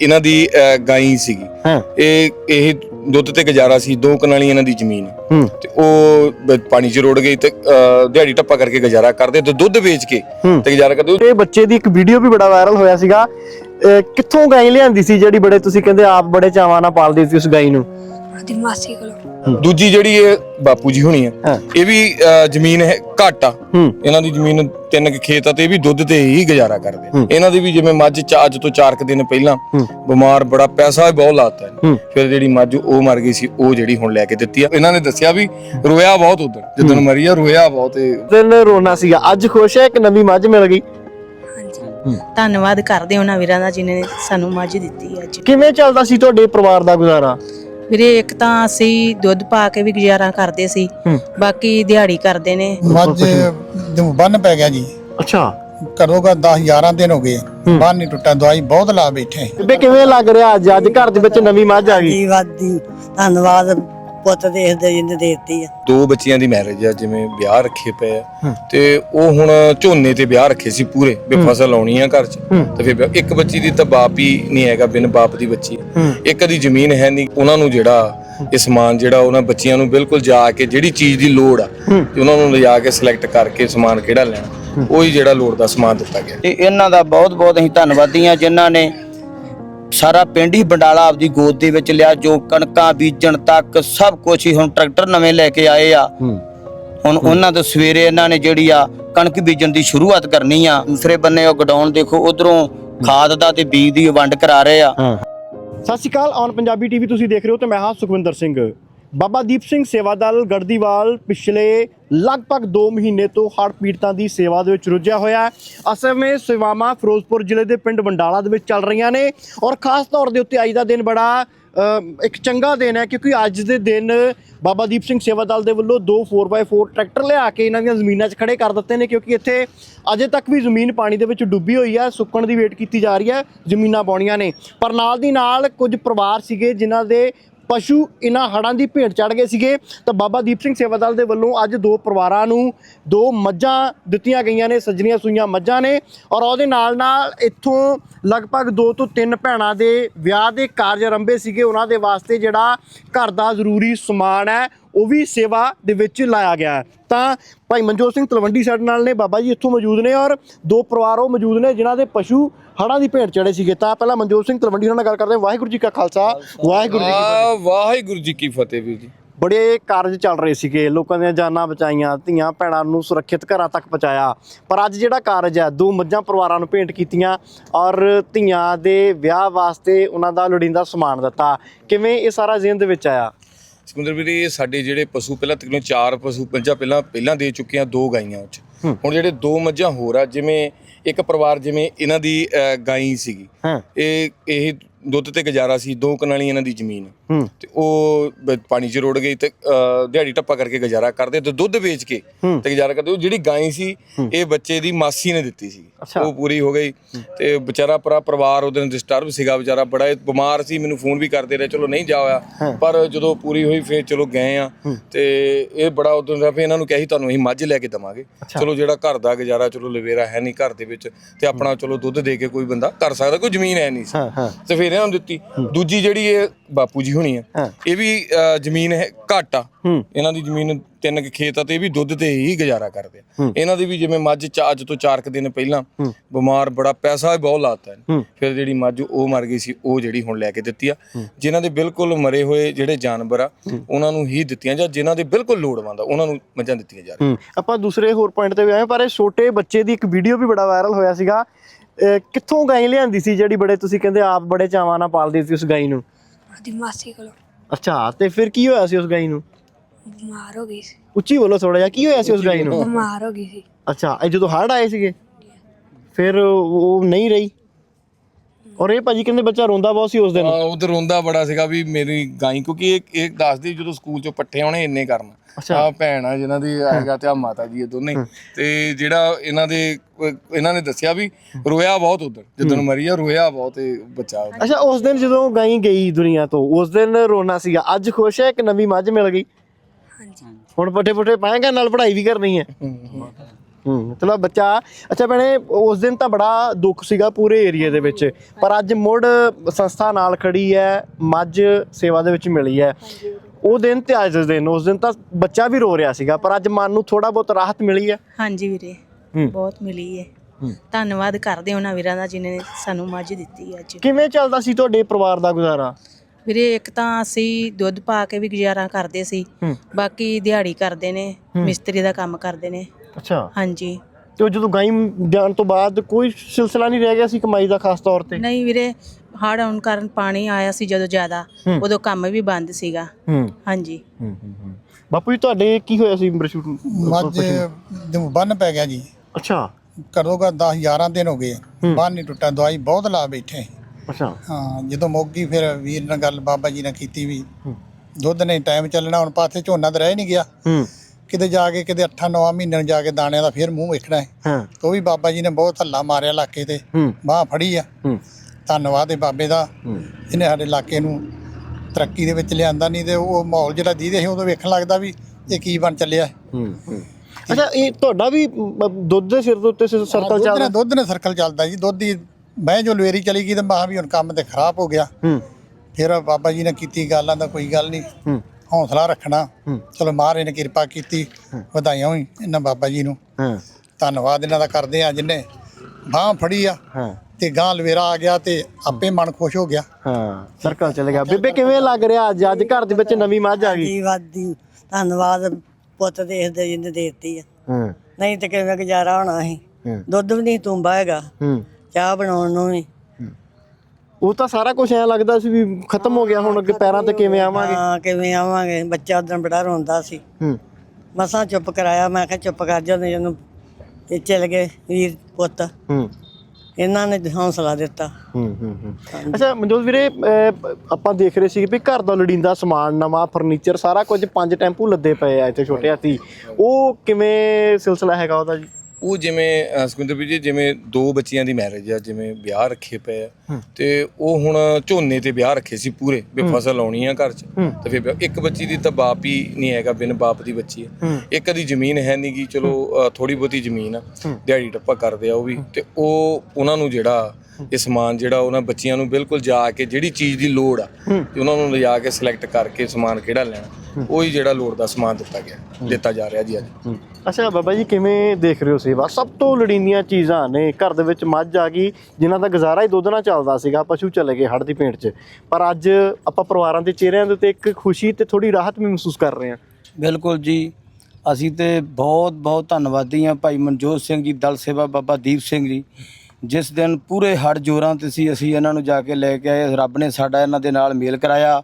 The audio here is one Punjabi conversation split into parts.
ਇਹਨਾਂ ਦੀ ਅਹ, ਗਾਈ ਸੀਗੀ। ਹਾਂ। ਇਹ ਇਹ ਦੁੱਧ ਤੇ ਗੁਜ਼ਾਰਾ ਸੀ ਦੋ ਕਨਾਲੀ ਇਹਨਾਂ ਦੀ ਜ਼ਮੀਨ। ਹੂੰ। ਤੇ ਉਹ ਬ- ਪਾਣੀ 'ਚ ਰੁੜ ਗਈ ਤੇ ਅਹ, ਦਿਹਾੜੀ ਟੱਪਾ ਕਰਕੇ ਗੁਜ਼ਾਰਾ ਕਰਦੇ ਤੇ ਦੁੱਧ ਵੇਚ ਕੇ ਹੂੰ। ਤੇ ਗੁਜ਼ਾਰਾ ਕਰਦੇ। ਇਹ ਬੱਚੇ ਦੀ ਇੱਕ ਵੀਡੀਓ ਵੀ ਬੜਾ ਵਾਇਰਲ ਹੋਇਆ ਸੀਗਾ। ਅਹ ਕਿੱਥੋਂ ਗਾਈ ਲਿਆਂਦੀ ਸੀ ਜਿਹੜੀ ਬੜੇ ਤੁਸੀਂ ਕਹਿੰਦੇ ਆਪ ਬੜੇ ਚਾਵਾਂ ਨਾਲ ਪਾਲਦੇ ਸੀ ਉਸ ਗਾਈ ਨੂੰ? ਉਹਦੀ ਮਾਸੀ ਕੋਲੋਂ। ਦੂਜੀ ਜਿਹੜੀ ਇਹ ਬਾਪੂ ਜੀ ਹੋਣੀ ਆ। ਇਹ ਵੀ ਜ਼ਮੀਨ ਹੈ ਘੱਟ ਆ। ਇਹਨਾਂ ਦੀ ਜ਼ਮੀਨ ਤਿੰਨ ਕੁ ਖੇਤ ਆ ਤੇ ਇਹ ਵੀ ਦੁੱਧ ਤੇ ਹੀ ਗੁਜ਼ਾਰਾ ਕਰਦੇ ਇਹਨਾਂ ਦੀ ਵੀ ਜਿਵੇਂ ਮੱਝ ਚ ਅੱਜ ਤੋਂ 4 ਕੁ ਦਿਨ ਪਹਿਲਾਂ ਬਿਮਾਰ ਬੜਾ ਪੈਸਾ ਬਹੁਤ ਲਾਤਾ। ਫਿਰ ਜਿਹੜੀ ਮੱਝ ਉਹ ਮਰ ਗਈ ਸੀ ਉਹ ਜਿਹੜੀ ਹੁਣ ਲੈ ਕੇ ਦਿੱਤੀ ਆ। ਇਹਨਾਂ ਨੇ ਦੱਸਿਆ ਵੀ ਰੋਇਆ ਬਹੁਤ ਉਦੋਂ ਜਦੋਂ ਮਰੀ ਆ ਰੋਇਆ ਬਹੁਤ ਦਿਨ ਰੋਣਾ ਸੀਗਾ। ਅੱਜ ਖੁਸ਼ ਹੈ ਇੱਕ ਨਵੀਂ ਮੱਝ ਮਿਲ ਗਈ। ਹਾਂਜੀ। ਧੰਨਵਾਦ ਕਰਦੇ ਹਾਂ ਉਹਨਾਂ ਵੀਰਾਂ ਦਾ ਜਿਨ੍ਹਾਂ ਨੇ ਸਾਨੂੰ ਮੱਝ ਦਿੱਤੀ ਅੱਜ। ਕਿਵੇਂ ਚੱਲਦਾ ਸੀ ਤੁਹਾਡੇ ਪਰਿਵਾਰ ਦਾ ਗੁਜ਼ਾਰਾ? ਵੀਰੇ ਇੱਕ ਤਾਂ ਅਸੀਂ ਦੁੱਧ ਪਾ ਕੇ ਵੀ ਗੁਜ਼ਾਰਾ ਕਰਦੇ ਸੀ। ਹੂੰ। ਬਾਕੀ ਦਿਹਾੜੀ ਕਰਦੇ ਨੇ। ਮੱਝ ਨੂੰ ਬੰਨ ਪੈ ਗਿਆ ਜੀ। ਅੱਛਾ। ਘਰੋਂ ਘਰ 10 11 ਦਿਨ ਹੋ ਗਏ। ਬੰਨ ਨਹੀਂ ਟੁੱਟਾ ਦਵਾਈ ਬਹੁਤ ਲਾ ਬੈਠੇ। ਬੇਬੇ ਕਿਵੇਂ ਲੱਗ ਰਿਹਾ ਅੱਜ? ਅੱਜ ਘਰ ਦੇ ਵਿੱਚ ਨਵੀਂ ਮੱਝ ਆ ਗਈ। ਜੀ ਵਾਦੀ। ਧੰਨਵਾਦ। ਪੁੱਤ ਦੇਖਦੇ ਜਿੰਦ ਦੇਤੀ ਆ। ਦੋ ਬੱਚਿਆਂ ਦੀ ਮੈਰਿਜ ਆ ਜਿਵੇਂ ਵਿਆਹ ਰੱਖੇ ਪਏ ਆ। ਤੇ ਉਹ ਹੁਣ ਝੋਨੇ ਤੇ ਵਿਆਹ ਰੱਖੇ ਸੀ ਪੂਰੇ ਵੀ ਫਸਲ ਆਉਣੀ ਆ ਘਰ 'ਚ। ਤੇ ਫਿਰ ਇੱਕ ਬੱਚੀ ਦੀ ਤਾਂ ਬਾਪ ਹੀ ਨਹੀਂ ਹੈਗਾ ਬਿਨ ਬਾਪ ਦੀ ਬੱਚੀ ਆ। ਇੱਕ ਦੀ ਜ਼ਮੀਨ ਹੈ ਨਹੀਂ ਉਹਨਾਂ ਨੂੰ ਜਿਹੜਾ ਇਹ ਸਮਾਨ ਜਿਹੜਾ ਉਹਨਾਂ ਬੱਚਿਆਂ ਨੂੰ ਬਿਲਕੁਲ ਜਾ ਕੇ ਜਿਹੜੀ ਚੀਜ਼ ਦੀ ਲੋੜ ਆ ਤੇ ਉਹਨਾਂ ਨੂੰ ਲਿਜਾ ਕੇ ਸਿਲੈਕਟ ਕਰਕੇ ਸਮਾਨ ਕਿਹੜਾ ਲੈਣਾ। ਉਹੀ ਜਿਹੜਾ ਲੋੜ ਦਾ ਸਮਾਨ ਦਿੱਤਾ ਗਿਆ। ਤੇ ਇਹਨਾਂ ਦਾ ਬਹੁਤ ਬਹੁਤ ਅਸੀਂ ਧੰਨਵਾਦੀ ਹਾਂ ਜਿਨ੍ਹਾਂ ਨੇ ਸਾਰਾ ਪਿੰਡ ਹੀ ਬੰਡਾਲਾ ਆਪਦੀ ਗੋਦ ਦੇ ਵਿੱਚ ਲਿਆ ਜੋ ਕਣਕਾਂ ਬੀਜਣ ਤੱਕ ਸਭ ਕੁਝ ਹੀ ਹੁਣ ਟਰੈਕਟਰ ਨਵੇਂ ਲੈ ਕੇ ਆਏ ਆ। ਹੁਣ ਉਹਨਾਂ ਤੋਂ ਸਵੇਰੇ ਇਹਨਾਂ ਨੇ ਜਿਹੜੀ ਆ ਕਣਕ ਬੀਜਣ ਦੀ ਸ਼ੁਰੂਆਤ ਕਰਨੀ ਆ। ਦੂਸਰੇ ਬੰਨੇ ਉਹ ਗਡਾਊਨ ਦੇਖੋ ਉਧਰੋਂ ਖਾਦ ਦਾ ਤੇ ਬੀਜ ਦੀ ਵੰਡ ਕਰਾ ਰਹੇ ਆ। ਸਤਿ ਸ਼੍ਰੀ ਅਕਾਲ ਔਨ ਪੰਜਾਬੀ ਟੀਵੀ ਤੁਸੀਂ ਦੇਖ ਰਹੇ ਹੋ ਤੇ ਮੈਂ ਹਾਂ ਸੁਖਵਿੰਦਰ ਸਿੰਘ। ਬਾਬਾ ਦੀਪ ਸਿੰਘ ਸੇਵਾ ਦਲ ਗੜਦੀਵਾਲ ਪਿਛਲੇ ਲਗਭਗ 2 ਮਹੀਨੇ ਤੋਂ ਹੜ੍ਹ ਪੀੜਤਾਂ ਦੀ ਸੇਵਾ ਦੇ ਵਿੱਚ ਰੁੱਝਿਆ ਹੋਇਆ ਹੈ। ਅਸਲ ਵਿੱਚ ਸੇਵਾਵਾਂ ਫਿਰੋਜ਼ਪੁਰ ਜ਼ਿਲ੍ਹੇ ਦੇ ਪਿੰਡ ਵੰਡਾਲਾ ਦੇ ਵਿੱਚ ਚੱਲ ਰਹੀਆਂ ਨੇ ਔਰ ਖਾਸ ਤੌਰ ਦੇ ਉੱਤੇ ਅੱਜ ਦਾ ਦਿਨ ਬੜਾ ਇੱਕ ਚੰਗਾ ਦਿਨ ਹੈ ਕਿਉਂਕਿ ਅੱਜ ਦੇ ਦਿਨ ਬਾਬਾ ਦੀਪ ਸਿੰਘ ਸੇਵਾ ਦਲ ਦੇ ਵੱਲੋਂ ਦੋ 4x4 ਟਰੈਕਟਰ ਲਿਆ ਕੇ ਇਹਨਾਂ ਦੀਆਂ ਜ਼ਮੀਨਾਂ 'ਚ ਖੜੇ ਕਰ ਦਿੱਤੇ ਨੇ ਕਿਉਂਕਿ ਇੱਥੇ ਅਜੇ ਤੱਕ ਵੀ ਜ਼ਮੀਨ ਪਾਣੀ ਦੇ ਵਿੱਚ ਡੁੱਬੀ ਹੋਈ ਹੈ, ਸੁੱਕਣ ਦੀ ਵੇਟ ਕੀਤੀ ਜਾ ਰਹੀ ਹੈ, ਜ਼ਮੀਨਾਂ ਪਾਉਣੀਆਂ ਨੇ। ਪਰ ਨਾਲ ਦੀ ਨਾਲ ਕੁਝ ਪਰਿਵਾਰ ਸੀਗੇ ਜਿਨ੍ਹਾਂ ਦੇ ਪਸ਼ੂ ਇਹਨਾਂ ਹੜਾਂ ਦੀ ਭੇਟ ਚੜ ਗਏ ਸੀਗੇ। ਤਾਂ ਬਾਬਾ ਦੀਪ ਸਿੰਘ ਸੇਵਾ ਦਲ ਦੇ ਵੱਲੋਂ ਅੱਜ ਦੋ ਪਰਿਵਾਰਾਂ ਨੂੰ ਦੋ ਮੱਝਾਂ ਦਿੱਤੀਆਂ ਗਈਆਂ ਨੇ, ਸੱਜਣੀਆਂ ਸੂਈਆਂ ਮੱਝਾਂ ਨੇ ਔਰ ਉਹਦੇ ਨਾਲ ਨਾਲ ਇੱਥੋਂ ਲਗਭਗ 2 ਤੋਂ 3 ਭੈਣਾਂ ਦੇ ਵਿਆਹ ਦੇ ਕਾਰਜ ਆਰੰਭੇ ਸੀਗੇ। ਉਹਨਾਂ ਦੇ ਵਾਸਤੇ ਜਿਹੜਾ ਘਰ ਦਾ ਜ਼ਰੂਰੀ ਸਮਾਨ ਹੈ, ਉਹ ਵੀ ਸੇਵਾ ਦੇ ਵਿੱਚ ਲਾਇਆ ਗਿਆ ਤਾਂ ਭਾਈ ਮਨਜੋਤ ਸਿੰਘ ਤਲਵੰਡੀ ਸਾਡੇ ਨਾਲ ਨੇ, ਬਾਬਾ ਜੀ ਇੱਥੋਂ ਮੌਜੂਦ ਨੇ ਔਰ ਦੋ ਪਰਿਵਾਰ ਉਹ ਮੌਜੂਦ ਨੇ ਜਿਨ੍ਹਾਂ ਦੇ ਪਸ਼ੂ ਹੜਾਂ ਦੀ ਭੇਟ ਚੜੇ ਸੀਗੇ ਤਾਂ ਪਹਿਲਾਂ ਮਨਜੋਤ ਸਿੰਘ ਤਲਵੰਡੀ ਉਹਨਾਂ ਨਾਲ ਗੱਲ ਕਰਦੇ ਹਾਂ। ਵਾਹਿਗੁਰੂ ਜੀ ਕਾ ਖਾਲਸਾ ਵਾਹਿਗੁਰੂ ਜੀ ਕੀ ਫਤਿਹ। ਆ ਵਾਹਿਗੁਰੂ ਜੀ ਕੀ ਫਤਿਹ ਵੀਰ ਜੀ। ਬੜੇ ਕਾਰਜ ਚੱਲ ਰਹੇ ਸੀਗੇ ਲੋਕਾਂ ਦੀਆਂ ਜਾਨਾਂ ਬਚਾਈਆਂ ਧੀਆਂ ਭੈਣਾਂ ਨੂੰ ਸੁਰੱਖਿਅਤ ਘਰਾਂ ਤੱਕ ਪਹੁੰਚਾਇਆ। ਪਰ ਅੱਜ ਜਿਹੜਾ ਕਾਰਜ ਹੈ ਦੋ ਮੱਝਾਂ ਪਰਿਵਾਰਾਂ ਨੂੰ ਭੇਂਟ ਕੀਤੀਆਂ ਔਰ ਧੀਆਂ ਦੇ ਵਿਆਹ ਵਾਸਤੇ ਉਹਨਾਂ ਦਾ ਲੋੜੀਂਦਾ ਸਮਾਨ ਦਿੱਤਾ। ਕਿਵੇਂ ਇਹ ਸਾਰਾ ਜ਼ਿਹਨ ਦੇ ਵਿੱਚ ਆਇਆ? ਸਮੁੰਦਰ ਵੀਰੇ ਇਹ ਸਾਡੇ ਜਿਹੜੇ ਪਸ਼ੂ ਪਹਿਲਾਂ ਤਕਰੀਬਨ ਚਾਰ ਪਸ਼ੂ ਮੱਝਾਂ ਪਹਿਲਾਂ ਪਹਿਲਾਂ ਦੇ ਚੁੱਕੇ ਆ ਦੋ ਗਾਈਆਂ ਉਹ ਚ। ਹੁਣ ਜਿਹੜੇ ਦੋ ਮੱਝਾਂ ਹੋਰ ਆ ਜਿਵੇਂ ਇੱਕ ਪਰਿਵਾਰ ਜਿਵੇਂ ਇਹਨਾਂ ਦੀ ਅਹ, ਗਾਈ ਸੀਗੀ। ਹਾਂ। ਇਹ ਇਹ ਦੁੱਧ ਤੇ ਗੁਜ਼ਾਰਾ ਸੀ ਦੋ ਕਨਾਲੀ ਇਹਨਾਂ ਦੀ ਜ਼ਮੀਨ। ਹੂੰ। ਤੇ ਉਹ ਬ- ਪਾਣੀ 'ਚ ਰੁੜ ਗਈ ਤੇ ਅਹ, ਦਿਹਾੜੀ ਟੱਪਾ ਕਰਕੇ ਗੁਜ਼ਾਰਾ ਕਰਦੇ ਤੇ ਦੁੱਧ ਵੇਚ ਕੇ। ਤੇ ਗੁਜ਼ਾਰਾ ਕਰਦੇ। ਉਹ ਜਿਹੜੀ ਗਾਈ ਸੀ ਇਹ ਬੱਚੇ ਦੀ ਮਾਸੀ ਨੇ ਦਿੱਤੀ ਸੀ। ਅੱਛਾ। ਉਹ ਪੂਰੀ ਹੋ ਗਈ ਤੇ ਵਿਚਾਰਾ ਪਰਾ ਪਰਿਵਾਰ ਉਹਦੇ ਨਾਲ ਡਿਸਟਰਬ ਸੀਗਾ ਵਿਚਾਰਾ ਬੜਾ ਇਹ ਬਿਮਾਰ ਸੀ ਮੈਨੂੰ ਫੋਨ ਵੀ ਕਰਦੇ ਰਹੇ ਚਲੋ ਨਹੀਂ ਜਾ ਹੋਇਆ। ਪਰ ਜਦੋਂ ਪੂਰੀ ਹੋਈ ਫੇਰ ਚਲੋ ਗਏ ਆ। ਤੇ ਇਹ ਬੜਾ ਉਦੋਂ ਦਾ ਫੇ ਇਹਨਾਂ ਨੂੰ ਕਿਹਾ ਸੀ ਤੁਹਾਨੂੰ ਅਸੀਂ ਮੱਝ ਲੈ ਕੇ ਦਵਾਂਗੇ। ਚਲੋ ਜਿਹੜਾ ਘਰ ਦਾ ਗੁਜ਼ਾਰਾ ਚਲੋ ਲਵੇਰਾ ਹੈ ਨਹੀਂ ਘਰ ਦੇ ਵਿੱਚ ਤੇ ਆਪਣਾ ਚਲੋ ਦੁੱਧ ਦੇ ਕੇ ਕੋਈ ਬੰਦਾ ਕਰ ਸਕਦਾ ਕੋਈ ਜ਼ਮੀਨ ਹੈ ਨਹੀਂ ਸੀ। ਹਾਂ ਹਾਂ। ਤੇ ਫਿਰ ਇਹਨਾਂ ਨੂੰ ਦਿੱਤੀ। ਦੂਜੀ ਜਿਹੜੀ ਇਹ ਬਾਪੂ ਜੀ ਹੋਣੀ ਆ। ਇਹ ਵੀ ਜ਼ਮੀਨ ਹੈ ਘੱਟ ਆ। ਇਹਨਾਂ ਦੀ ਜ਼ਮੀਨ ਤਿੰਨ ਕੁ ਖੇਤ ਆ ਤੇ ਇਹ ਵੀ ਦੁੱਧ ਤੇ ਹੀ ਗੁਜ਼ਾਰਾ ਕਰਦੇ ਆ। ਇਹਨਾਂ ਦੀ ਵੀ ਜਿਵੇਂ ਮੱਝ ਅੱਜ ਤੋਂ 4 ਕੁ ਦਿਨ ਪਹਿਲਾਂ ਬਿਮਾਰ ਬੜਾ ਪੈਸਾ ਵੀ ਬਹੁਤ ਲਾਤਾ। ਫਿਰ ਜਿਹੜੀ ਮੱਝ ਉਹ ਮਰ ਗਈ ਸੀ ਉਹ ਜਿਹੜੀ ਹੁਣ ਲੈ ਕੇ ਦਿੱਤੀ ਆ। ਜਿਨ੍ਹਾਂ ਦੇ ਬਿਲਕੁਲ ਮਰੇ ਹੋਏ ਜਿਹੜੇ ਜਾਨਵਰ ਆ ਉਹਨਾਂ ਨੂੰ ਹੀ ਦਿੱਤੀਆਂ ਜਾਂ ਜਿਨ੍ਹਾਂ ਦੇ ਬਿਲਕੁਲ ਲੋੜਵੰਦ ਆ ਉਹਨਾਂ ਨੂੰ ਮੱਝਾਂ ਦਿੱਤੀਆਂ ਜਾ ਰਹੀਆਂ। ਆਪਾਂ ਦੂਸਰੇ ਹੋਰ ਪੁਆਇੰਟ ਤੇ ਵੀ ਆਏ ਪਰ ਇਹ ਛੋਟੇ ਬੱਚੇ ਦੀ ਇੱਕ ਵੀਡੀਓ ਵੀ ਬੜਾ ਵਾਇਰਲ ਹੋਇਆ ਸੀਗਾ। ਕਿੱਥੋਂ ਗਾਈ ਲਿਆਂਦੀ ਸੀ ਜਿਹੜੀ ਬੜੇ ਤੁਸੀਂ ਕਹਿੰਦੇ ਆਪ ਬੜੇ ਚਾਵਾਂ ਨਾਲ ਪਾਲਦੇ ਸੀ ਉਸ ਗਾਈ ਨੂੰ? ਉਹਦੀ ਮਾਸੀ ਕੋਲੋਂ। ਅੱਛਾ ਤੇ ਫਿਰ ਕੀ ਹੋਇਆ ਸੀ ਉਸ ਗਾਈ ਨੂੰ? ਬਿਮਾਰ ਹੋ ਗਈ ਸੀ। ਉੱਚੀ ਬੋਲੋ ਥੋੜਾ ਜਿਹਾ ਕੀ ਹੋਇਆ ਸੀ ਉਸ ਗਾਈ ਨੂੰ? ਬਿਮਾਰ ਹੋ ਗਈ ਸੀ। ਅੱਛਾ ਇਹ ਜਦੋਂ ਹੜ੍ਹ ਆਏ ਸੀਗੇ ਫਿਰ ਉਹ ਨਹੀਂ ਰਹੀ? ਔਰ ਇਹ ਭਾਜੀ ਕਹਿੰਦੇ ਬੱਚਾ ਰੋਂਦਾ ਬਹੁਤ ਸੀ ਉਸ ਦਿਨ। ਹਾਂ ਉਧਰ ਰੋਂਦਾ ਬੜਾ ਸੀਗਾ ਵੀ ਮੇਰੀ ਗਾਈ ਕਿਉਂਕਿ ਇਹ ਇਹ ਦੱਸਦੀ ਜਦੋਂ ਸਕੂਲ ਚੋਂ ਪੱਠੇ ਆਉਣੇ ਇੰਨੇ ਕਰਨਾ। ਅੱਛਾ। ਆ ਭੈਣ ਆ ਜਿਨ੍ਹਾਂ ਦੀ ਹੈਗਾ ਤੇ ਆ ਮਾਤਾ ਜੀ ਇਹ ਦੋਨੇ। ਤੇ ਜਿਹੜਾ ਇਹਨਾਂ ਦੇ ਇਹਨਾਂ ਨੇ ਦੱਸਿਆ ਵੀ ਰੋਇਆ ਬਹੁਤ ਉਧਰ। ਜਦੋਂ ਮਰੀ ਆ ਰੋਇਆ ਬਹੁਤ ਇਹ ਬੱਚਾ। ਅੱਛਾ ਉਸ ਦਿਨ ਜਦੋਂ ਗਾਈ ਗਈ ਦੁਨੀਆ ਤੋਂ ਉਸ ਦਿਨ ਰੋਣਾ ਸੀਗਾ। ਅੱਜ ਖੁਸ਼ ਹੈ ਇੱਕ ਨਵੀਂ ਮੱਝ ਮਿਲ ਗਈ? ਹਾਂਜੀ। ਹੁਣ ਪੱਠੇ ਪੁੱਠੇ ਪਾਏਗਾ ਨਾਲ ਪੜ੍ਹਾਈ ਵੀ ਕਰਨੀ ਹੈ। ਹੂੰ ਮਤਲਬ ਬੱਚਾ ਅੱਛਾ ਭੈਣੇ ਉਸ ਦਿਨ ਤਾਂ ਬੜਾ ਦੁੱਖ ਸੀਗਾ ਪੂਰੇ ਏਰੀਆ ਦੇ ਵਿੱਚ। ਪਰ ਅੱਜ ਮੁੜ ਸੰਸਥਾ ਨਾਲ ਖੜੀ ਹੈ ਮੱਝ ਸੇਵਾ ਦੇ ਵਿੱਚ ਮਿਲੀ ਹੈ। ਉਹ ਦਿਨ ਤੇ ਅੱਜ ਦੇ ਦਿਨ ਉਸ ਦਿਨ ਤਾਂ ਬੱਚਾ ਵੀ ਰੋ ਰਿਹਾ ਸੀਗਾ ਪਰ ਅੱਜ ਮਨ ਨੂੰ ਥੋੜਾ ਬਹੁਤ ਰਾਹਤ ਮਿਲੀ ਹੈ। ਹਾਂਜੀ ਵੀਰੇ। ਬਹੁਤ ਮਿਲੀ ਹੈ। ਧੰਨਵਾਦ ਕਰਦੇ ਉਹਨਾਂ ਵੀਰਾਂ ਦਾ ਜਿਨ੍ਹਾਂ ਨੇ ਸਾਨੂੰ ਮੱਝ ਦਿੱਤੀ ਅੱਜ। ਕਿਵੇਂ ਚੱਲਦਾ ਸੀ ਤੁਹਾਡੇ ਪਰਿਵਾਰ ਦਾ ਗੁਜ਼ਾਰਾ? ਵੀਰੇ ਇੱਕ ਤਾਂ ਅਸੀਂ ਦੁੱਧ ਪਾ ਕੇ ਵੀ ਗੁਜ਼ਾਰਾ ਕਰਦੇ ਸੀ। ਬਾਕੀ ਦਿਹਾੜੀ ਕਰਦੇ ਨੇ ਮਿਸਤਰੀ ਦਾ ਕੰਮ ਕਰਦੇ ਨੇ। ਅੱਛਾ। ਹਾਂਜੀ। ਤੇ ਉਹ ਜਦੋਂ ਗਾਈ ਜਾਣ ਤੋਂ ਬਾਅਦ ਕੋਈ ਸਿਲਸਿਲਾ ਨਹੀਂ ਰਹਿ ਗਿਆ ਸੀ ਕਮਾਈ ਦਾ ਖਾਸ ਤੌਰ ਤੇ? ਨਹੀਂ ਵੀਰੇ ਹੜ੍ਹ ਆਉਣ ਕਾਰਨ ਪਾਣੀ ਆਇਆ ਸੀ ਜਦੋਂ ਜ਼ਿਆਦਾ। ਹੂੰ। ਉਦੋਂ ਕੰਮ ਵੀ ਬੰਦ ਸੀਗਾ। ਹੂੰ। ਹਾਂਜੀ। ਹੂੰ ਹੂੰ ਬਾਪੂ ਜੀ ਤੁਹਾਡੇ ਕੀ ਹੋਇਆ ਸੀ ਬਰਸ਼ੂ ਮੱਝ ਨੂੰ? ਬੰਨ ਪੈ ਗਿਆ ਜੀ। ਅੱਛਾ। ਕਰੋਗਾ 10 11 ਦਿਨ ਹੋ ਗਏ। ਹੂੰ। ਬੰਨ ਨਹੀਂ ਟੁੱਟਾ ਦਵਾਈ ਬਹੁਤ ਲਾ ਬੈਠੇ। ਅੱਛਾ। ਹਾਂ ਜਦੋਂ ਮੁੱਕ ਗਈ ਫਿਰ ਵੀਰ ਨਾਲ ਗੱਲ ਬਾਬਾ ਜੀ ਨੇ ਕੀਤੀ ਵੀ। ਹੂੰ। ਦੁੱਧ ਨਹੀਂ ਟਾਈਮ ਚੱਲਣਾ ਹੁਣ ਪਾਸੇ ਝੋਨਾ ਤਾਂ ਰਹਿ ਨਹੀਂ ਗਿਆ। ਹੂੰ। ਕਿਤੇ ਜਾ ਕੇ ਕਿਤੇ 8-9 ਮਹੀਨੇ ਨੂੰ ਜਾ ਕੇ ਦਾਣਿਆਂ ਦਾ ਫਿਰ ਮੂੰਹ ਵੇਖਣਾ ਹੈ। ਹਾਂ। ਉਹ ਵੀ ਬਾਬਾ ਜੀ ਨੇ ਬਹੁਤ ਹੱਲਾ ਮਾਰਿਆ ਇਲਾਕੇ ਤੇ। ਹੂੰ। ਬਾਹ ਫੜੀ ਆ। ਹੂੰ। ਧੰਨਵਾਦ ਹੈ ਬਾਬੇ ਦਾ। ਹੂੰ। ਇਹਨੇ ਸਾਡੇ ਇਲਾਕੇ ਨੂੰ ਤਰੱਕੀ ਦੇ ਵਿੱਚ ਲਿਆਂਦਾ ਨਹੀਂ ਤੇ ਉਹ ਮਾਹੌਲ ਜਿਹੜਾ ਦੀਦੇ ਸੀ ਉਦੋਂ ਵੇਖਣ ਲੱਗਦਾ ਵੀ ਇਹ ਕੀ ਬਣ ਚੱਲਿਆ। ਹੈ। ਹੂੰ। ਹੂੰ। ਅੱਛਾ ਇਹ ਤੁਹਾਡਾ ਵੀ ਮ, ਦੁੱਧ ਦੇ ਸਿਰ ਦੇ ਉੱਤੇ ਸ- ਸਰਕਲ ਦੁੱਧ ਚੱਲਦਾ? ਨਾਲ ਦੁੱਧ ਨਾਲ ਸਰਕਲ ਚੱਲਦਾ ਜੀ। ਦੁੱਧ ਦੀ ਮੈਂ ਜੋ ਲਵੇਰੀ ਚਲੀ ਗਈ ਤੇ ਮਾਂ ਵੀ ਹੁਣ ਕੰਮ ਤੇ ਖਰਾਬ ਹੋ ਗਿਆ। ਹੂੰ। ਫਿਰ ਬਾਬਾ ਜੀ ਨੇ ਕੀਤੀ ਗੱਲਾਂ ਦਾ ਕੋਈ ਗੱਲ ਨਹੀਂ। ਹੂੰ। ਹੌਸਲਾ ਰੱਖਣਾ। ਚਲੋ ਮਹਾਰਾਜ ਨੇ ਕਿਰਪਾ ਕੀਤੀ ਵਧਾਈਆਂ ਹੋਈ ਇਹਨਾਂ ਬਾਬਾ ਜੀ ਨੂੰ। ਧੰਨਵਾਦ ਇਹਨਾਂ ਦਾ ਕਰਦੇ ਆ ਜਿਨੇ ਬਾਹ ਫੜੀ ਆ ਹਾਂ। ਤੇ ਗਾਂ ਲਵੇਰਾ ਆ ਗਿਆ ਤੇ ਆਪੇ ਮਨ ਖੁਸ਼ ਹੋ ਗਿਆ। ਹਾਂ ਸਰਕਲ ਚੱਲ ਗਿਆ। ਬੇਬੇ ਕਿਵੇਂ ਲੱਗ ਰਿਹਾ ਅੱਜ? ਅੱਜ ਘਰ ਦੇ ਵਿੱਚ ਨਵੀਂ ਮੱਝ ਆ ਗਈ। ਜੀ ਵਾਦੀ ਧੰਨਵਾਦ ਪੁੱਤ ਦੇਖਦੇ ਜਿੰਨੇ ਦੇਤੀ ਆ। ਹਾਂ। ਨਹੀਂ ਤੇ ਕਿਵੇਂ ਗੁਜ਼ਾਰਾ ਹੋਣਾ ਸੀ। ਦੁੱਧ ਵੀ ਨਹੀਂ ਤੁੰਬਾ ਹੈਗਾ। ਹੂੰ। ਚਾਹ ਬਣਾਉਣ ਨੂੰ ਵੀ। ਉਹ ਤਾਂ ਸਾਰਾ ਕੁਝ ਐ ਲੱਗਦਾ ਸੀ ਵੀ ਖਤਮ ਹੋ ਗਿਆ ਹੁਣ ਅੱਗੇ ਪੈਰਾਂ ਤੇ ਕਿਵੇਂ ਆਵਾਂਗੇ? ਹਾਂ ਕਿਵੇਂ ਆਵਾਂਗੇ? ਬੱਚਾ ਉਦੋਂ ਬੜਾ ਰੋਂਦਾ ਸੀ। ਹੂੰ। ਮਸਾਂ ਚੁੱਪ ਕਰਾਇਆ ਮੈਂ ਕਿਹਾ ਚੁੱਪ ਕਰ ਜਾਂਦੇ ਜਦੋਂ ਇਹ ਚਲ ਗਏ ਵੀਰ ਪੁੱਤ। ਹੂੰ। ਇਹਨਾਂ ਨੇ ਹੌਸਲਾ ਦਿੱਤਾ। ਹੂੰ ਹੂੰ ਹੂੰ। ਅੱਛਾ ਮਨਜੋਤ ਵੀਰੇ ਅਹ, ਆਪਾਂ ਦੇਖ ਰਹੇ ਸੀ ਵੀ ਘਰ ਦਾ ਲੋੜੀਂਦਾ ਸਮਾਨ ਨਵਾਂ ਫਰਨੀਚਰ ਸਾਰਾ ਕੁਝ ਪੰਜ ਟੈਂਪੂ ਲੱਦੇ ਪਏ ਆ ਇੱਥੇ ਛੋਟੇ ਹਾਥੀ। ਉਹ ਕਿਵੇਂ ਸਿਲਸਿਲਾ ਹੈਗਾ ਉਹਦਾ ਜੀ? ਉਹ ਜਿਵੇਂ ਵੀਰ ਜੀ ਜਿਵੇਂ ਦੋ ਬੱਚੀਆਂ ਦੀ ਮੈਰਿਜ ਆ ਜਿਵੇਂ ਵਿਆਹ ਰੱਖੇ ਪਏ ਆ ਤੇ ਉਹ ਹੁਣ ਝੋਨੇ ਤੇ ਵਿਆਹ ਰੱਖੇ ਸੀ ਪੂਰੇ ਵੀ ਫਸਲ ਆਉਣੀ ਆ ਘਰ 'ਚ। ਤੇ ਫਿਰ ਇੱਕ ਬੱਚੀ ਦੀ ਤਾਂ ਬਾਪ ਹੀ ਨਹੀਂ ਹੈਗਾ ਬਿਨ ਬਾਪ ਦੀ ਬੱਚੀ ਹੈ। ਇੱਕ ਦੀ ਜ਼ਮੀਨ ਹੈ ਨਹੀਂ ਗੀ ਚਲੋ ਥੋੜੀ ਬਹੁਤੀ ਜ਼ਮੀਨ ਆ ਦਿਹਾੜੀ ਟੱਪਾ ਕਰਦੇ ਆ ਉਹ ਵੀ। ਤੇ ਉਹ ਉਹਨਾਂ ਨੂੰ ਜਿਹੜਾ ਇਹ ਸਮਾਨ ਜਿਹੜਾ ਉਹਨਾਂ ਬੱਚੀਆਂ ਨੂੰ ਬਿਲਕੁਲ ਜਾ ਕੇ ਜਿਹੜੀ ਚੀਜ਼ ਦੀ ਲੋੜ ਆ ਤੇ ਉਹਨਾਂ ਨੂੰ ਲਿਜਾ ਕੇ ਸਿਲੈਕਟ ਕਰਕੇ ਸਮਾਨ ਕਿਹੜਾ ਲੈਣਾ। ਉਹੀ ਜਿਹੜਾ ਲੋੜ ਦਾ ਸਮਾਨ ਦਿੱਤਾ ਗਿਆ ਦਿੱਤਾ ਜਾ ਰਿਹਾ ਜੀ ਅੱਜ। ਅੱਛਾ ਬਾਬਾ ਜੀ ਕਿਵੇਂ ਦੇਖ ਰਹੇ ਹੋ ਸੇਵਾ? ਸਭ ਤੋਂ ਲੋੜੀਂਦੀਆਂ ਚੀਜ਼ਾਂ ਨੇ ਘਰ ਦੇ ਵਿੱਚ ਮੱਝ ਆ ਗਈ ਜਿਨ੍ਹਾਂ ਦਾ ਗੁਜ਼ਾਰਾ ਹੀ ਦੁੱਧ ਨਾਲ ਚੱਲਦਾ ਸੀਗਾ ਪਸ਼ੂ ਚਲੇ ਗਏ ਹੜ੍ਹ ਦੀ ਭੇਂਟ 'ਚ। ਪਰ ਅੱਜ ਆਪਾਂ ਪਰਿਵਾਰਾਂ ਦੇ ਚਿਹਰਿਆਂ ਦੇ ਉੱਤੇ ਇੱਕ ਖੁਸ਼ੀ ਤੇ ਥੋੜੀ ਰਾਹਤ ਵੀ ਮਹਿਸੂਸ ਕਰ ਰਹੇ ਹਾਂ। ਬਿਲਕੁਲ ਜੀ। ਅਸੀਂ ਤੇ ਬਹੁਤ ਬਹੁਤ ਧੰਨਵਾਦੀ ਹਾਂ ਭਾਈ ਮਨਜੋਤ ਸਿੰਘ ਜੀ ਦਲ ਸੇਵਾ ਬਾਬਾ ਦੀਪ ਸਿੰਘ ਜੀ ਜਿਸ ਦਿਨ ਪੂਰੇ ਹੜ ਜੋਰਾਂ ਤੇ ਸੀ ਅਸੀਂ ਇਹਨਾਂ ਨੂੰ ਜਾ ਕੇ ਲੈ ਕੇ ਆਏ ਰੱਬ ਨੇ ਸਾਡਾ ਇਹਨਾਂ ਦੇ ਨਾਲ ਮੇਲ ਕਰਾਇਆ।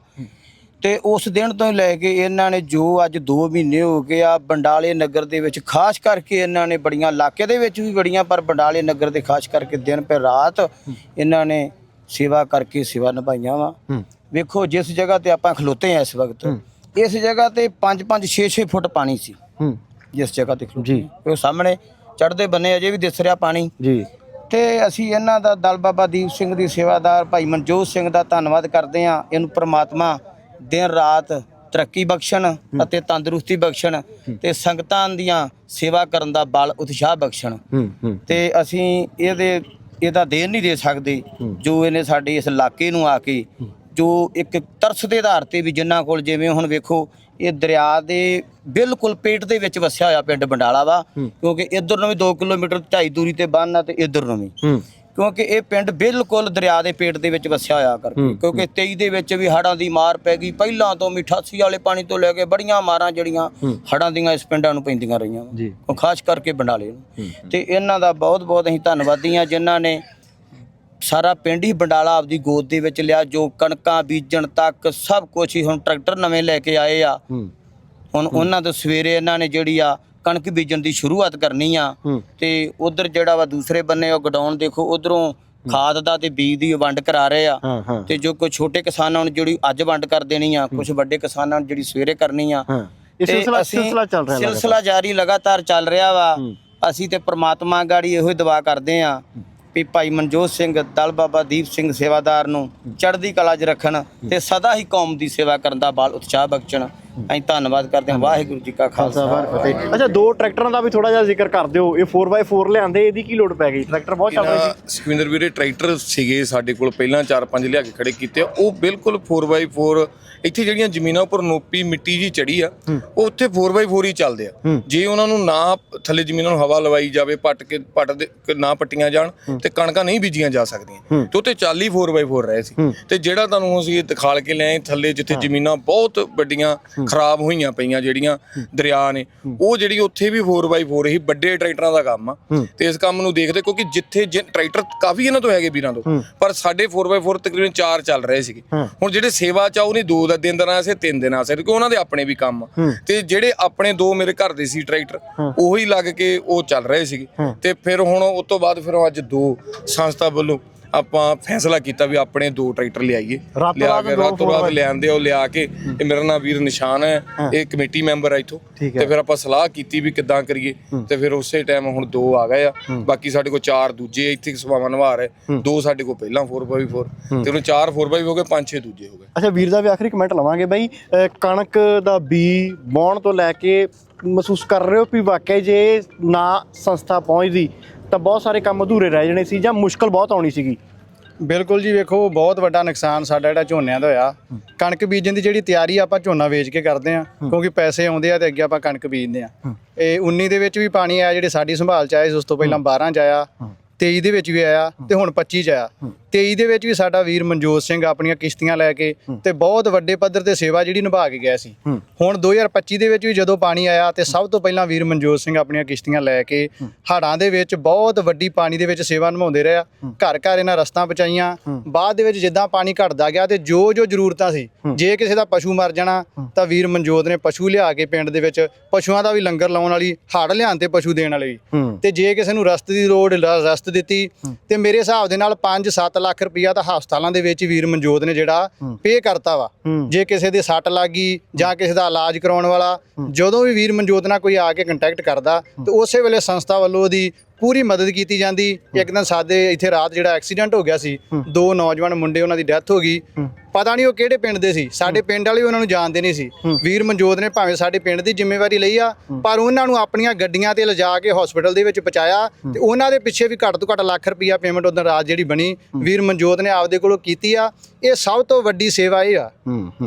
ਤੇ ਉਸ ਦਿਨ ਤੋਂ ਹੀ ਲੈ ਕੇ ਇਹਨਾਂ ਨੇ ਜੋ ਅੱਜ 2 ਮਹੀਨੇ ਹੋ ਗਏ ਆ ਬੰਡਾਲੇ ਨਗਰ ਦੇ ਵਿੱਚ ਖਾਸ ਕਰਕੇ ਇਹਨਾਂ ਨੇ ਬੜੀਆਂ ਇਲਾਕੇ ਦੇ ਵਿੱਚ ਵੀ ਬੜੀਆਂ ਪਰ ਬੰਡਾਲੇ ਨਗਰ ਦੇ ਖਾਸ ਕਰਕੇ ਦਿਨ ਪਰ ਰਾਤ ਇਹਨਾਂ ਨੇ ਸੇਵਾ ਕਰਕੇ ਸੇਵਾ ਨਿਭਾਈਆਂ ਵਾ। ਵੇਖੋ ਜਿਸ ਜਗ੍ਹਾ ਤੇ ਆਪਾਂ ਖਲੋਤੇ ਆ ਇਸ ਵਕਤ ਇਸ ਜਗ੍ਹਾ ਤੇ 5 5 6 6 ਫੁੱਟ ਪਾਣੀ ਸੀ। ਜਿਸ ਜਗ੍ਹਾ ਤੇ ਖਲੋਤੇ ਉਹ ਸਾਹਮਣੇ ਚੜਦੇ ਬੰਨੇ ਅਜੇ ਵੀ ਦਿਸ ਰਿਹਾ ਪਾਣੀ। ਜੀ। ਤੇ ਅਸੀਂ ਇਹਨਾਂ ਦਾ ਦਲ ਬਾਬਾ ਦੀਪ ਸਿੰਘ ਦੀ ਸੇਵਾਦਾਰ ਭਾਈ ਮਨਜੋਤ ਸਿੰਘ ਦਾ ਧੰਨਵਾਦ ਕਰਦੇ ਹਾਂ। ਇਹਨੂੰ ਪ੍ਰਮਾਤਮਾ ਦਿਨ ਰਾਤ ਤਰੱਕੀ ਬਖਸ਼ਣ ਅਤੇ ਤੰਦਰੁਸਤੀ ਬਖਸ਼ਣ ਤੇ ਸੰਗਤਾਂ ਦੀਆਂ ਸੇਵਾ ਕਰਨ ਦਾ ਬਲ ਉਤਸ਼ਾਹ ਬਖਸ਼ਣ। ਤੇ ਅਸੀਂ ਇਹਦੇ ਇਹਦਾ ਦੇਣ ਨਹੀਂ ਦੇ ਸਕਦੇ ਜੋ ਇਹਨੇ ਸਾਡੇ ਇਸ ਇਲਾਕੇ ਨੂੰ ਆ ਕੇ ਜੋ ਇੱਕ ਤਰਸ ਦੇ ਆਧਾਰ ਤੇ ਵੀ ਜਿੰਨਾ ਕੋਲ ਜਿਵੇਂ ਹੁਣ ਵੇਖੋ ਇਹ ਦਰਿਆ ਦੇ ਬਿਲਕੁਲ ਪੇਟ ਦੇ ਵਿੱਚ ਵਸਿਆ ਹੋਇਆ ਪਿੰਡ ਬੰਡਾਲਾ ਵਾ ਕਿਉਂਕਿ ਇਧਰ ਨੂੰ ਵੀ 2 ਕਿਲੋਮੀਟਰ ਢਾਈ ਦੂਰੀ ਤੇ ਬੰਨ ਆ ਤੇ ਇਧਰ ਨੂੰ ਵੀ। ਕਿਉਂਕਿ ਇਹ ਪਿੰਡ ਬਿਲਕੁਲ ਦਰਿਆ ਦੇ ਪੇਟ ਦੇ ਵਿੱਚ ਵਸਿਆ ਹੋਇਆ ਕਰਕੇ ਕਿਉਂਕਿ 23 ਦੇ ਵਿੱਚ ਵੀ ਹੜਾਂ ਦੀ ਮਾਰ ਪੈ ਗਈ। ਪਹਿਲਾਂ ਤੋਂ 88 ਵਾਲੇ ਪਾਣੀ ਤੋਂ ਲੈ ਕੇ ਬੜੀਆਂ ਮਾਰਾਂ ਜਿਹੜੀਆਂ ਹੜਾਂ ਦੀਆਂ ਇਸ ਪਿੰਡਾਂ ਨੂੰ ਪੈਂਦੀਆਂ ਰਹੀਆਂ। ਉਹ ਖਾਸ ਕਰਕੇ ਬੰਡਾਲੇ ਨੂੰ। ਤੇ ਇਹਨਾਂ ਦਾ ਬਹੁਤ ਬਹੁਤ ਅਸੀਂ ਧੰਨਵਾਦੀ ਹਾਂ ਜਿਨ੍ਹਾਂ ਨੇ ਸਾਰਾ ਪਿੰਡ ਹੀ ਬੰਡਾਲਾ ਆਪਦੀ ਗੋਦ ਦੇ ਵਿੱਚ ਲਿਆ। ਜੋ ਕਣਕਾਂ ਬੀਜਣ ਤੱਕ ਸਭ ਕੁਝ ਹੀ ਹੁਣ ਟਰੈਕਟਰ ਨਵੇਂ ਲੈ ਕੇ ਆਏ ਆ। ਹੁਣ ਉਹਨਾਂ ਤੋਂ ਸਵੇਰੇ ਇਹਨਾਂ ਨੇ ਜਿਹੜੀ ਆ ਕਣਕ ਬੀਜਣ ਦੀ ਸ਼ੁਰੂਆਤ ਕਰਨੀ ਆ। ਤੇ ਉਧਰ ਜਿਹੜਾ ਵਾ ਦੂਸਰੇ ਬੰਨੇ ਉਹ ਗਡਾਉਣ ਦੇਖੋ ਉਧਰੋਂ ਖਾਦ ਦਾ ਤੇ ਬੀਜ ਦੀ ਵੰਡ ਕਰਾ ਰਹੇ ਆ। ਤੇ ਜੋ ਕੋਈ ਛੋਟੇ ਕਿਸਾਨਾਂ ਨੂੰ ਜਿਹੜੀ ਅੱਜ ਵੰਡ ਕਰ ਦੇਣੀ ਆ ਕੁਝ ਵੱਡੇ ਕਿਸਾਨਾਂ ਨੂੰ ਜਿਹੜੀ ਸਵੇਰੇ ਕਰਨੀ ਆ ਇਹ ਸਿਲਸਿਲਾ ਚੱਲ ਰਿਹਾ ਸਿਲਸਿਲਾ ਜਾਰੀ ਲਗਾਤਾਰ ਚੱਲ ਰਿਹਾ ਵਾ। ਅਸੀਂ ਤੇ ਪ੍ਰਮਾਤਮਾ ਗਾੜੀ ਇਹੋ ਹੀ ਦੁਆ ਕਰਦੇ ਆ ਵੀ ਭਾਈ ਮਨਜੋਤ ਸਿੰਘ ਦਲ ਬਾਬਾ ਦੀਪ ਸਿੰਘ ਸੇਵਾਦਾਰ ਨੂੰ ਚੜ੍ਹਦੀ ਕਲਾ 'ਚ ਰੱਖਣ ਤੇ ਸਦਾ ਹੀ ਕੌਮ ਦੀ ਸੇਵਾ ਕਰਨ ਦਾ ਬਲ ਉਤਸ਼ਾਹ ਬਖਸ਼ਣ। ਅਸੀਂ ਧੰਨਵਾਦ ਕਰਦੇ ਹਾਂ ਵਾਹਿਗੁਰੂ ਜੀ ਕਾ ਖਾਲਸਾ। ਫਤਿਹ। ਅੱਛਾ ਦੋ ਟਰੈਕਟਰਾਂ ਦਾ ਵੀ ਥੋੜਾ ਜਿਹਾ ਜ਼ਿਕਰ ਕਰ ਦਿਓ। ਇਹ 4x4 ਲਿਆਂਦੇ ਇਹਦੀ ਕੀ ਲੋੜ ਪੈ ਗਈ? ਟਰੈਕਟਰ ਬਹੁਤ ਚੱਲ ਰਹੇ ਸੀ। ਸੁਖਵਿੰਦਰ ਵੀਰੇ ਟਰੈਕਟਰ ਸੀਗੇ ਸਾਡੇ ਕੋਲ ਪਹਿਲਾਂ 4-5 ਲਿਆ ਕੇ ਖੜੇ ਕੀਤੇ ਆ, ਉਹ ਬਿਲਕੁਲ 4x4 ਇੱਥੇ ਜਿਹੜੀਆਂ ਜ਼ਮੀਨਾਂ ਉੱਪਰ ਨੋਪੀ ਮਿੱਟੀ ਜੀ ਚੜੀ ਆ ਉਹ ਉੱਥੇ 4x4 ਹੀ ਚੱਲਦੇ ਆ। ਜੇ ਉਹਨਾਂ ਨੂੰ ਨਾ ਥੱਲੇ ਜ਼ਮੀਨਾਂ ਨੂੰ ਹਵਾ ਲਵਾਈ ਜਾਵੇ ਪੱਟ ਕੇ ਪੱਟ ਦੇ ਕੇ ਨਾ ਪੱਟੀਆਂ ਜਾਣ ਤੇ ਕਣਕਾਂ ਨਹੀਂ ਬੀਜੀਆਂ ਜਾ ਸਕਦੀਆਂ। ਤੇ ਉੱਤੇ ਚੱਲ ਹੀ 4x4 ਰਹੇ ਸੀ। ਤੇ ਜਿਹੜਾ ਤੁਹਾਨੂੰ ਅਸੀਂ ਇਹ ਦਿਖਾਲ ਕੇ ਲਿਆਏ ਥੱਲੇ ਜਿੱਥੇ ਜ਼ਮੀਨਾਂ ਬਹੁਤ ਵੱਡੀਆਂ ਖਰਾਬ ਹੋਈਆਂ ਪਈਆਂ ਜਿਹੜੀਆਂ ਦਰਿਆ ਨੇ ਉਹ ਜਿਹੜੀ ਉੱਥੇ ਵੀ 4x4 ਹੀ ਵੱਡੇ ਟਰੈਕਟਰਾਂ ਦਾ ਕੰਮ ਆ। ਤੇ ਇਸ ਕੰਮ ਨੂੰ ਦੇਖਦੇ ਕਿਉਂਕਿ ਜਿੱਥੇ ਟਰੈਕਟਰ ਕਾਫੀ ਇਹਨਾਂ ਤੋਂ ਹੈਗੇ ਵੀਰਾਂ ਤੋਂ ਪਰ ਸਾਡੇ 4x4 ਤਕਰੀਬਨ 4 ਚੱਲ ਰਹੇ ਸੀਗੇ। ਹੁਣ ਜਿਹੜੇ ਸੇਵਾ ਚ ਆ ਉਹ ਨਹੀਂ ਦੋ ਦਾ ਦਿਨ ਦਾ ਸੇ ਤਿੰਨ ਦਿਨ ਆ ਸੇ ਕਿਉਂਕਿ ਉਹਨਾਂ ਦੇ ਆਪਣੇ ਵੀ ਕੰਮ ਤੇ ਜਿਹੜੇ ਆਪਣੇ ਦੋ ਮੇਰੇ ਘਰ ਦੇ ਸੀ ਟਰੈਕਟਰ ਉਹੀ ਲੱਗ ਕੇ ਉਹ ਚੱਲ ਰਹੇ ਸੀਗੇ। ਤੇ ਫਿਰ ਹੁਣ ਉਸ ਤੋਂ ਬਾਅਦ ਫਿਰ ਅੱਜ ਦੋ ਸੰਸਥਾ ਵੱਲੋਂ ਆਪਾਂ ਫੈਸਲਾ ਕੀਤਾ ਵੀ ਆਪਣੇ ਦੋ ਟਰੈਕਟਰ ਲਿਆਈਏ। ਲਿਆ ਕੇ ਰਾਤੋਂ ਰਾਤ 4x4 ਲਿਆਂਦੇ ਉਹ ਲਿਆ ਕੇ ਇਹ ਮੇਰਾ ਨਾਮ ਵੀਰ ਨਿਸ਼ਾਨ ਹੈ ਇਹ ਕਮੇਟੀ ਮੈਂਬਰ ਆ ਇਥੋਂ। ਹੈ। ਤੇ ਫਿਰ ਆਪਾਂ ਸਲਾਹ ਕੀਤੀ ਵੀ ਕਿੱਦਾਂ ਕਰੀਏ ਤੇ ਫਿਰ ਉਸੇ ਟਾਈਮ ਹੁਣ ਦੋ ਆ ਗਏ ਆ। ਬਾਕੀ ਸਾਡੇ ਕੋਲ ਚਾਰ ਦੂਜੇ ਇੱਥੇ ਸਵਾਵਾਂ ਨਿਭਾ ਰਹੇ ਦੋ ਸਾਡੇ ਕੋਲ ਪਹਿਲਾਂ 4x4 ਤੇ ਉਹਨੂੰ ਚਾਰ 4x ਹੋ ਗਏ ਪੰਜ ਛੇ ਦੂਜੇ ਹੋ ਗਏ। ਅੱਛਾ ਵੀਰ ਦਾ ਵੀ ਆਖਰੀ ਕਮੈਂਟ ਲਵਾਂਗੇ ਬਾਈ। ਕਣਕ ਦਾ ਬੀ ਬੌਣ ਤੋਂ ਲੈ ਕੇ ਮਹਿਸੂਸ ਕਰ ਰਹੇ ਹੋ ਵੀ ਵਾਕਿਆ ਜੇ ਨਾ ਸੰਸਥਾ ਪਹੁੰਚਦੀ ਤਾਂ ਬਹੁਤ ਸਾਰੇ ਕੰਮ ਅਧੂਰੇ ਰਹਿ ਜਾਣੇ ਸੀ ਜਾਂ ਮੁਸ਼ਕਲ ਬਹੁਤ ਆਉਣੀ ਸੀਗੀ। ਬਿਲਕੁਲ ਜੀ ਵੇਖੋ ਬਹੁਤ ਵੱਡਾ ਨੁਕਸਾਨ ਸਾਡਾ ਜਿਹੜਾ ਝੋਨਿਆਂ ਦਾ ਹੋਇਆ। ਕਣਕ ਬੀਜਣ ਦੀ ਜਿਹੜੀ ਤਿਆਰੀ ਆਪਾਂ ਝੋਨਾ ਵੇਚ ਕੇ ਕਰਦੇ ਆ ਕਿਉਂਕਿ ਪੈਸੇ ਆਉਂਦੇ ਆ ਤੇ ਅੱਗੇ ਆਪਾਂ ਕਣਕ ਬੀਜਦੇ ਆ। ਇਹ 19 ਦੇ ਵਿੱਚ ਵੀ ਪਾਣੀ ਆਇਆ ਜਿਹੜੇ ਸਾਡੀ ਸੰਭਾਲ ਚ ਸੀ ਉਸ ਤੋਂ ਪਹਿਲਾਂ 12 ਚ ਆਇਆ 23 ਦੇ ਵਿੱਚ ਵੀ ਆਇਆ ਤੇ ਹੁਣ 25 ਚ ਆਇਆ। 23 ਦੇ ਵਿੱਚ ਵੀ ਸਾਡਾ ਵੀਰ ਮਨਜੋਤ ਸਿੰਘ ਆਪਣੀਆਂ ਕਿਸ਼ਤੀਆਂ ਲੈ ਕੇ ਤੇ ਬਹੁਤ ਵੱਡੇ ਪੱਧਰ ਤੇ ਸੇਵਾ ਜਿਹੜੀ ਨਿਭਾ ਕੇ ਗਿਆ ਸੀ। ਹੁਣ 2025 ਦੇ ਵਿੱਚ ਵੀ ਜਦੋਂ ਪਾਣੀ ਆਇਆ ਤੇ ਸਭ ਤੋਂ ਪਹਿਲਾਂ ਵੀਰ ਮਨਜੋਤ ਸਿੰਘ ਆਪਣੀਆਂ ਕਿਸ਼ਤੀਆਂ ਲੈ ਕੇ ਹੜ੍ਹਾਂ ਦੇ ਵਿੱਚ ਬਹੁਤ ਵੱਡੀ ਪਾਣੀ ਦੇ ਵਿੱਚ ਸੇਵਾ ਨਿਭਾਉਂਦੇ ਰਿਹਾ ਘਰ ਘਰ ਇਹਨਾਂ ਰਸਤਾਂ ਪਹੁੰਚਾਈਆਂ। ਬਾਅਦ ਦੇ ਵਿੱਚ ਜਿੱਦਾਂ ਪਾਣੀ ਘਟਦਾ ਗਿਆ ਤੇ ਜੋ ਜੋ ਜ਼ਰੂਰਤਾਂ ਸੀ ਜੇ ਕਿਸੇ ਦਾ ਪਸ਼ੂ ਮਰ ਜਾਣਾ ਤਾਂ ਵੀਰ ਮਨਜੋਤ ਨੇ ਪਸ਼ੂ ਲਿਆ ਕੇ ਪਿੰਡ ਦੇ ਵਿੱਚ ਪਸ਼ੂਆਂ ਦਾ ਵੀ ਲੰਗਰ ਲਾਉਣ ਵਾਲੀ ਹੜ ਲਿਆਉਣ ਤੇ ਪਸ਼ੂ ਦੇਣ ਵਾਲੇ। ਤੇ ਜੇ ਕਿਸੇ ਨੂੰ ਰਸਤ ਦੀ ਲੋੜ ਰਸਤ ਦਿੱਤੀ ਤੇ ਮੇਰੇ ਹਿਸਾਬ ਦੇ ਨਾਲ 5-7 ਲੱਖ ਰੁਪਈਆ ਤਾਂ ਹਸਪਤਾਲਾਂ ਦੇ ਵਿੱਚ ਵੀਰ ਮਨਜੋਤ ਨੇ ਜਿਹੜਾ ਪੇ ਕਰਤਾ ਵਾ। ਜੇ ਕਿਸੇ ਦੇ ਸੱਟ ਲੱਗ ਗਈ ਜਾਂ ਕਿਸੇ ਦਾ ਇਲਾਜ ਕਰਾਉਣ ਵਾਲਾ ਜਦੋਂ ਵੀ ਵੀਰ ਮਨਜੋਤ ਨਾਲ ਕੋਈ ਆ ਕੇ ਕੰਟੈਕਟ ਕਰਦਾ ਤੇ ਉਸੇ ਵੇਲੇ ਸੰਸਥਾ ਵੱਲੋਂ ਉਹਦੀ ਪੂਰੀ ਮਦਦ ਕੀਤੀ ਜਾਂਦੀ। ਇੱਕ ਦਿਨ ਸਾਡੇ ਇੱਥੇ ਰਾਤ ਜਿਹੜਾ ਐਕਸੀਡੈਂਟ ਹੋ ਗਿਆ ਸੀ ਦੋ ਨੌਜਵਾਨ ਮੁੰਡੇ ਉਹਨਾਂ ਦੀ ਡੈਥ ਹੋ ਗਈ। ਪਤਾ ਨਹੀਂ ਉਹ ਕਿਹੜੇ ਪਿੰਡ ਦੇ ਸੀ। ਸਾਡੇ ਪਿੰਡ ਵਾਲੇ ਉਹਨਾਂ ਨੂੰ ਜਾਣਦੇ ਨਹੀਂ ਸੀ। ਵੀਰ ਮਨਜੋਤ ਨੇ ਭਾਵੇਂ ਸਾਡੇ ਪਿੰਡ ਦੀ ਜ਼ਿੰਮੇਵਾਰੀ ਲਈ ਆ ਪਰ ਉਹਨਾਂ ਨੂੰ ਆਪਣੀਆਂ ਗੱਡੀਆਂ ਤੇ ਲਿਜਾ ਕੇ ਹਸਪੀਟਲ ਦੇ ਵਿੱਚ ਪਹੁੰਚਾਇਆ ਤੇ ਉਹਨਾਂ ਦੇ ਪਿੱਛੇ ਵੀ ਘੱਟ ਤੋਂ ਘੱਟ ਲੱਖ ਰੁਪਈਆ ਪੇਮੈਂਟ ਉਦੋਂ ਰਾਤ ਜਿਹੜੀ ਬਣੀ। ਵੀਰ ਮਨਜੋਤ ਨੇ ਆਪਦੇ ਕੋਲੋਂ ਕੀਤੀ ਆ। ਇਹ ਸਭ ਤੋਂ ਵੱਡੀ ਸੇਵਾ ਇਹ ਆ।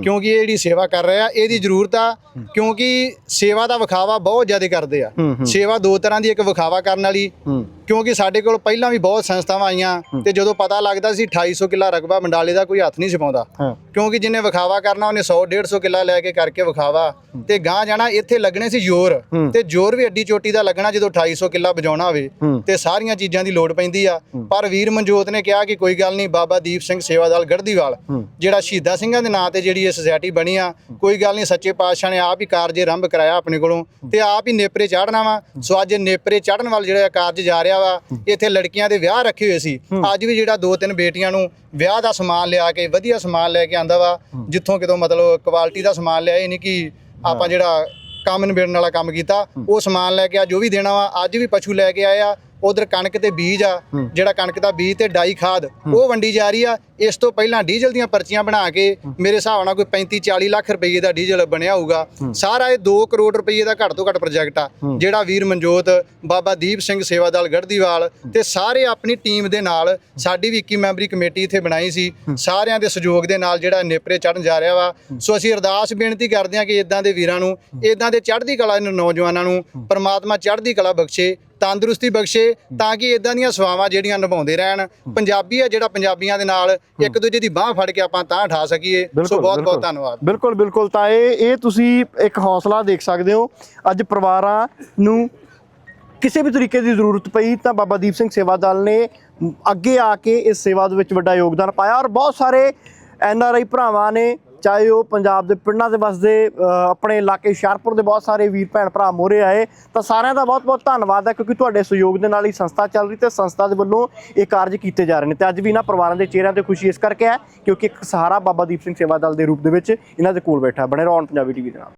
ਕਿਉਂਕਿ ਇਹ ਜਿਹੜੀ ਸੇਵਾ ਕਰ ਰਿਹਾ ਇਹਦੀ ਜ਼ਰੂਰਤ ਆ। ਕਿਉਂਕਿ ਸੇਵਾ ਦਾ ਵਿਖਾਵਾ ਬਹੁਤ ਜ਼ਿਆਦਾ ਕਰਦੇ ਆ। ਸੇਵਾ ਦੋ ਤਰ੍ਹਾਂ ਦੀ ਇੱਕ ਵਿਖਾਵਾ ਕਰਨ ਵਾਲੀ। ਕਿਉਂਕਿ ਸਾਡੇ ਕੋਲ ਪਹਿਲਾਂ ਵੀ ਬਹੁਤ ਸੰਸਥਾਵਾਂ ਆਈਆਂ ਤੇ ਜਦੋਂ ਪਤਾ ਲੱਗਦਾ ਸੀ 2800 ਕਿੱਲਾ ਰਕਬਾ ਮੰਡਾਲੇ ਦਾ ਕੋਈ ਹੱਥ ਨਹੀਂ ਛਪਾਉਂਦਾ। ਕਿਉਂਕਿ ਜਿਹਨੇ ਵਿਖਾਵਾ ਕਰਨਾ ਉਹਨੇ 100 150 ਕਿੱਲਾ ਲੈ ਕੇ ਕਰਕੇ ਵਿਖਾਵਾ। ਤੇ ਗਾਂ ਜਾਣਾ ਇੱਥੇ ਲੱਗਣੇ ਸੀ ਜ਼ੋਰ। ਤੇ ਜ਼ੋਰ ਵੀ ਅੱਡੀ ਚੋਟੀ ਦਾ ਲੱਗਣਾ ਜਦੋਂ 2800 ਕਿੱਲਾ ਵਜਾਉਣਾ ਹੋਵੇ। ਤੇ ਸਾਰੀਆਂ ਚੀਜ਼ਾਂ ਦੀ ਲੋੜ ਪੈਂਦੀ ਆ। ਪਰ ਵੀਰ ਮਨਜੋਤ ਨੇ ਕਿਹਾ ਕਿ ਕੋਈ ਗੱਲ ਨਹੀਂ ਬਾਬਾ ਦੀਪ ਸਿੰਘ ਸੇਵਾਦਾਲ ਗੜਦੀਵਾਲ ਜਿਹੜਾ ਸ਼ਹੀਦਾਂ ਸਿੰਘਾਂ ਦੇ ਨਾਂ ਤੇ ਜਿਹੜੀ ਇਹ ਸੁਸਾਇਟੀ ਬਣੀ ਆ ਕੋਈ ਗੱਲ ਨਹੀਂ ਸੱਚੇ ਪਾਤਸ਼ਾਹ ਨੇ ਆਪ ਹੀ ਕਾਰਜ ਆਰੰਭ ਕਰਾਇਆ ਆਪਣੇ ਕੋਲੋਂ। ਤੇ ਆਪ ਹੀ ਨੇਪਰੇ ਚਾੜਨਾ ਵਾ। ਸੋ ਅੱਜ ਨੇਪਰੇ ਚੜਨ ਵਾਲ ਜਿਹੜਾ ਕਾਰਜ ਜਾ ਰਿਹਾ ਵਾ ਇੱਥੇ ਲੜਕੀਆਂ ਦੇ ਵਿਆਹ ਰੱਖੇ ਹੋਏ ਸੀ। ਅੱਜ ਵੀ ਜਿਹੜਾ ਦੋ ਤਿੰਨ ਬੇਟੀਆਂ ਨੂੰ ਵਿਆਹ ਦਾ ਸਮਾਨ ਲਿਆ ਕੇ ਵਧੀਆ ਸਮਾਨ ਲੈ ਕੇ ਆਂਦਾ ਵਾ ਜਿੱਥੋਂ ਕਿਤੋਂ ਮਤਲਬ ਕੁਆਲਿਟੀ ਦਾ ਸਮਾਨ ਲਿਆ ਇਹ ਨਹੀਂ ਕਿ ਆਪਾਂ ਜਿਹੜਾ ਕੰਮ ਨਿਬੇੜਨ ਵਾਲਾ ਕੰਮ ਕੀਤਾ ਉਹ ਸਮਾਨ ਲੈ ਕੇ ਅੱਜ ਉਹ ਵੀ ਦੇਣਾ ਵਾ ਅੱਜ ਵੀ ਪਸ਼ੂ ਲੈ ਕੇ ਆਏ ਆ ਉਧਰ ਕਣਕ ਤੇ ਬੀਜ ਆ ਜਿਹੜਾ ਕਣਕ ਦਾ ਬੀਜ ਤੇ ਡਾਈ ਖਾਦ ਉਹ ਵੰਡੀ ਜਾ ਰਹੀ ਆ। ਇਸ ਤੋਂ ਪਹਿਲਾਂ ਡੀਜ਼ਲ ਦੀਆਂ ਪਰਚੀਆਂ ਬਣਾ ਕੇ ਮੇਰੇ ਹਿਸਾਬ ਨਾਲ ਕੋਈ 35 40 ਲੱਖ ਰੁਪਏ ਦਾ ਡੀਜ਼ਲ ਬਣਿਆ ਹੋਊਗਾ। ਸਾਰਾ ਇਹ 2 ਕਰੋੜ ਰੁਪਏ ਦਾ ਘੱਟ ਤੋਂ ਘੱਟ ਪ੍ਰੋਜੈਕਟ ਆ ਜਿਹੜਾ ਵੀਰ ਮਨਜੋਤ ਬਾਬਾ ਦੀਪ ਸਿੰਘ ਸੇਵਾਦਲ ਗੜਦੀਵਾਲ ਤੇ ਸਾਰੇ ਆਪਣੀ ਟੀਮ ਦੇ ਨਾਲ ਸਾਡੀ ਵੀ 21 ਮੈਂਬਰੀ ਕਮੇਟੀ ਇੱਥੇ ਬਣਾਈ ਸੀ। ਸਾਰਿਆਂ ਦੇ ਸਹਿਯੋਗ ਦੇ ਨਾਲ ਜਿਹੜਾ ਨੇਪਰੇ ਚੜਨ ਜਾ ਰਿਹਾ ਵਾ। ਸੋ ਅਸੀਂ ਅਰਦਾਸ ਬੇਨਤੀ ਕਰਦੇ ਹਾਂ ਕਿ ਇਦਾਂ ਦੇ ਵੀਰਾਂ ਨੂੰ ਇਦਾਂ ਦੇ ਚੜ੍ਹਦੀ ਕਲਾ ਨੌਜਵਾਨਾਂ ਨੂੰ ਪ੍ਰਮਾਤਮਾ ਚੜ੍ਹਦੀ ਕਲਾ ਬਖਸ਼ੇ। ਤੰਦਰੁਸਤੀ ਬਖਸ਼ੇ ਤਾਂ ਕਿ ਇਦਾਂ ਦੀਆਂ ਸੇਵਾਵਾਂ ਜਿਹੜੀਆਂ ਨਿਭਾਉਂਦੇ ਰਹਿਣ। ਪੰਜਾਬੀ ਆ ਜਿਹੜਾ ਪੰਜਾਬੀਆਂ ਦੇ ਨਾਲ ਇੱਕ ਦੂਜੇ ਦੀ ਬਾਹ ਫੜ ਕੇ ਆਪਾਂ ਤਾਂ ਠਾ ਸਕੀਏ। ਸੋ ਬਹੁਤ ਬਹੁਤ। ਧੰਨਵਾਦ। ਬਿਲਕੁਲ ਬਿਲਕੁਲ। ਤਾਂ ਇਹ ਇਹ ਤੁਸੀਂ ਇੱਕ ਹੌਸਲਾ ਦੇਖ ਸਕਦੇ ਹੋ। ਅੱਜ ਪਰਿਵਾਰਾਂ ਨੂੰ ਕਿਸੇ ਵੀ ਤਰੀਕੇ ਦੀ ਜ਼ਰੂਰਤ ਪਈ ਤਾਂ ਬਾਬਾ ਦੀਪ ਸਿੰਘ ਸੇਵਾ ਦਲ ਨੇ ਅੱਗੇ ਆ ਕੇ ਇਸ ਸੇਵਾ ਦੇ ਵਿੱਚ ਵੱਡਾ ਯੋਗਦਾਨ ਪਾਇਆ ਔਰ ਬਹੁਤ ਸਾਰੇ ਐਨ ਆਰ ਆਈ ਭਰਾਵਾਂ ਨੇ ਚਾਹੇ ਉਹ ਪੰਜਾਬ ਦੇ ਪਿੰਡਾਂ ਦੇ ਵਸਦੇ ਆਪਣੇ ਇਲਾਕੇ ਹੁਸ਼ਿਆਰਪੁਰ ਦੇ ਬਹੁਤ ਸਾਰੇ ਵੀਰ ਭੈਣ ਭਰਾ ਮੋਰੇ ਆਏ, ਤਾਂ ਸਾਰਿਆਂ ਦਾ ਬਹੁਤ-ਬਹੁਤ ਧੰਨਵਾਦ ਹੈ ਕਿਉਂਕਿ ਤੁਹਾਡੇ ਸਹਿਯੋਗ ਦੇ ਨਾਲ ਹੀ ਸੰਸਥਾ ਚੱਲ ਰਹੀ ਤੇ ਸੰਸਥਾ ਦੇ ਵੱਲੋਂ ਇਹ ਕਾਰਜ ਕੀਤੇ ਜਾ ਰਹੇ ਨੇ ਤੇ ਅੱਜ ਵੀ ਇਹਨਾਂ ਪਰਿਵਾਰਾਂ ਦੇ ਚਿਹਰਿਆਂ ਤੇ ਖੁਸ਼ੀ ਇਸ ਕਰਕੇ ਹੈ ਕਿਉਂਕਿ ਇੱਕ ਸਹਾਰਾ ਬਾਬਾ ਦੀਪ ਸਿੰਘ ਸੇਵਾ ਦਲ ਦੇ ਰੂਪ ਦੇ ਵਿੱਚ ਇਹਨਾਂ ਦੇ ਕੋਲ ਬੈਠਾ ਬਣੇ ਰਹੋ ਔਨ ਪੰਜਾਬੀ ਟੀਵੀ ਦੇ ਨਾਲ।